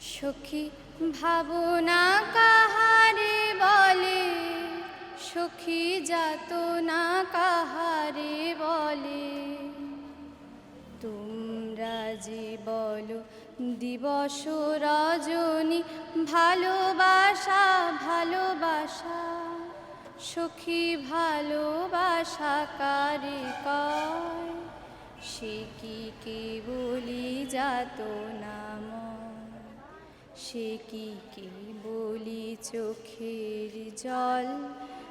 সখী ভাবনা কাহারে বলে? সখী যাত না কাহারে বলে? তোমরা যে বলো, দিবস রজনী, ভালোবাসা ভালোবাসা। সখী ভালোবাসা কারে কয়? সে কি কে বলি যাত নাম সে কি কে বলি চোখের জল?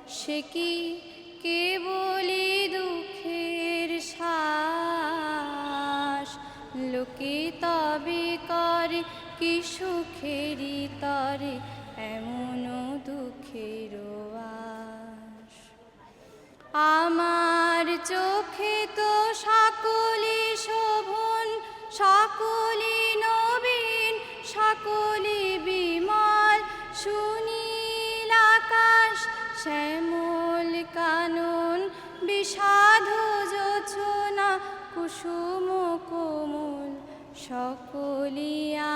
সে কি কে বলি দুঃখের শ্বাস? লোকে তবে করে কি সুখেরই তরে এমন দুঃখের আমার চোখে তো সকলে শোভন সকলে সকলে বিমল, সুনীল আকাশ, শ্যামল কানন, বিষাদ যোচনা কুসুম কোমল, সকলে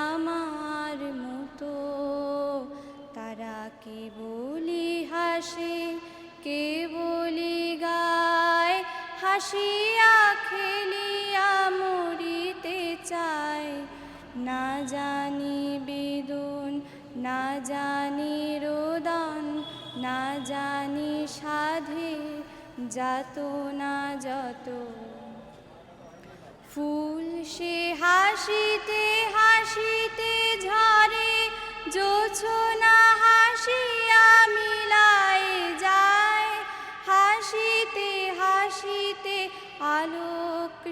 আমার মতো। তারা কি বলি হাসে কে বলি গায়, হাসিয়া খেলিয়া বেদন না জানি রোদন না জানি সাধে যাত না যত। ফুল সে হাসিতে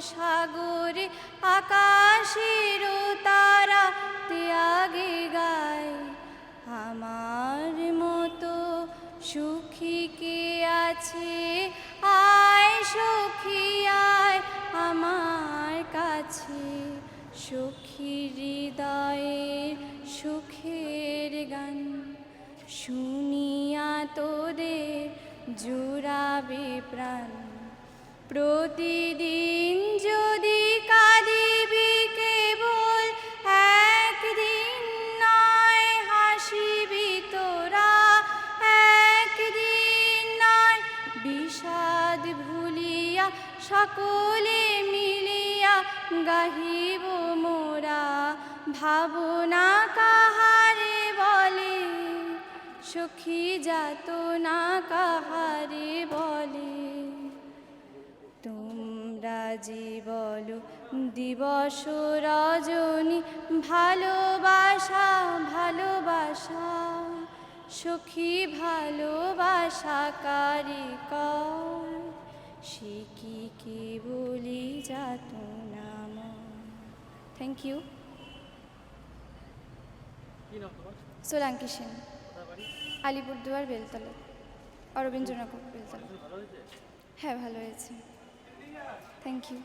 সাগরে আকাশের তারা ত্যাগে গায়। আমার মতো সুখী কে আছে? আয় সখী, আয় আমার কাছে। সখী হৃদয়ে সুখের গান শুনিয়া তোদের জুড়াবে প্রাণ। প্রতিদিন সকলে মিলিয়া গাহিব মোরা। ভাবনা কাহারে বলে, সখী যাত না কাহারে বলে। তোমরা যে বলো, দিবস রজনী, ভালোবাসা ভালোবাসা। সখী ভালোবাসা কারে কর সে কি ভুলি যাত নাম থ্যাংক ইউ সোলাঙ্কি সেন। আলিপুরদুয়ার বেলতলা। অরবিন্দ্রনাথ বেলতলা। হ্যাঁ ভালো হয়েছে। Thank you